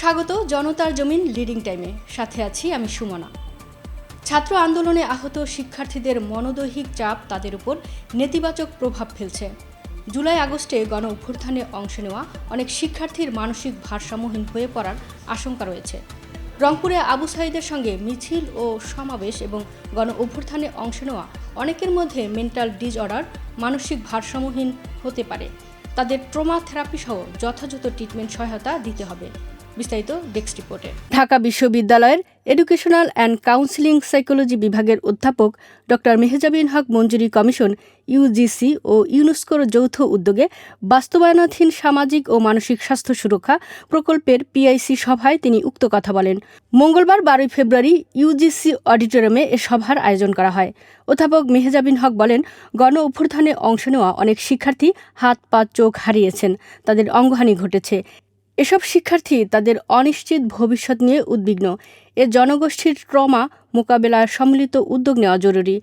স্বাগত জনতার জমিন লিডিং টাইমে সাথে আছি আমি সুমনা। ছাত্র আন্দোলনে আহত শিক্ষার্থীদের মনোদৈহিক চাপ তাদের উপর নেতিবাচক প্রভাব ফেলছে। জুলাই আগস্টে গণ অভ্যুত্থানে অংশ নেওয়া অনেক শিক্ষার্থীর মানসিক ভারসাম্যহীন হয়ে পড়ার আশঙ্কা রয়েছে। রংপুরে আবু সাইদের সঙ্গে মিছিল ও সমাবেশ এবং গণ অভ্যুত্থানে অংশ নেওয়া অনেকের মধ্যে মেন্টাল ডিসঅর্ডার মানসিক ভারসাম্যহীন হতে পারে। তাদের ট্রমা থেরাপি সহ যথাযথ ট্রিটমেন্ট সহায়তা দিতে হবে। বিস্তারিত ডেস্ক রিপোর্টে। ঢাকা বিশ্ববিদ্যালয়ের এডুকেশনাল অ্যান্ড কাউন্সিলিং সাইকোলজি বিভাগের অধ্যাপক ডক্টর মেহজাবিন হক মঞ্জুরি কমিশন ইউজিসি ও ইউনেস্কোর যৌথ উদ্যোগে বাস্তবায়নাধীন সামাজিক ও মানসিক স্বাস্থ্য সুরক্ষা প্রকল্পের পিআইসি সভায় তিনি উক্ত কথা বলেন। মঙ্গলবার বারোই ফেব্রুয়ারি ইউজিসি অডিটোরিয়ামে এ সভার আয়োজন করা হয়। অধ্যাপক মেহজাবিন হক বলেন, গণ অভ্যুত্থানে অংশ নেওয়া অনেক শিক্ষার্থী হাত পা চোখ হারিয়েছেন, তাদের অঙ্গহানি ঘটেছে। এসব শিক্ষার্থী তাদের অনিশ্চিত ভবিষ্যৎ নিয়ে উদ্বিগ্ন। এ জনগোষ্ঠীর ট্রমা মোকাবেলার সম্মিলিত উদ্যোগ নেওয়া জরুরি।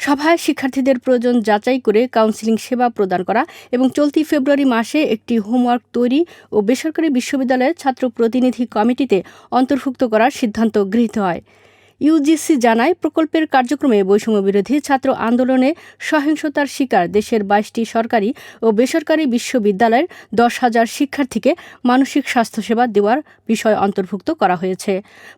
সভায় শিক্ষার্থীদের প্রয়োজন যাচাই করে কাউন্সিলিং সেবা প্রদান করা এবং চলতি ফেব্রুয়ারি মাসে একটি হোমওয়ার্ক তৈরি ও বেসরকারি বিশ্ববিদ্যালয়ের ছাত্র প্রতিনিধি কমিটিতে অন্তর্ভুক্ত করার সিদ্ধান্ত গৃহীত হয়। ইউজিসি জানায়, প্রকল্পের কার্যক্রমে বৈষম্য বিরোধী ছাত্র আন্দোলনে সহিংসতার শিকার দেশের বাইশটি সরকারি ও বেসরকারি বিশ্ববিদ্যালয়ের দশ হাজার শিক্ষার্থীকে মানসিক স্বাস্থ্যসেবা দেওয়ার বিষয় অন্তর্ভুক্ত করা হয়েছে।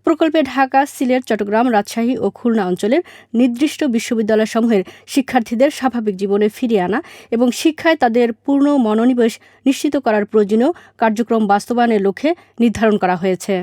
প্রকল্পে ঢাকা, সিলেট, চট্টগ্রাম, রাজশাহী ও খুলনা অঞ্চলের নির্দিষ্ট বিশ্ববিদ্যালয়সমূহের শিক্ষার্থীদের স্বাভাবিক জীবনে ফিরিয়ে আনা এবং শিক্ষায় তাদের পূর্ণ মনোনিবেশ নিশ্চিত করার প্রয়োজনীয় কার্যক্রম বাস্তবায়নের লক্ষ্যে নির্ধারণ করা হয়েছে।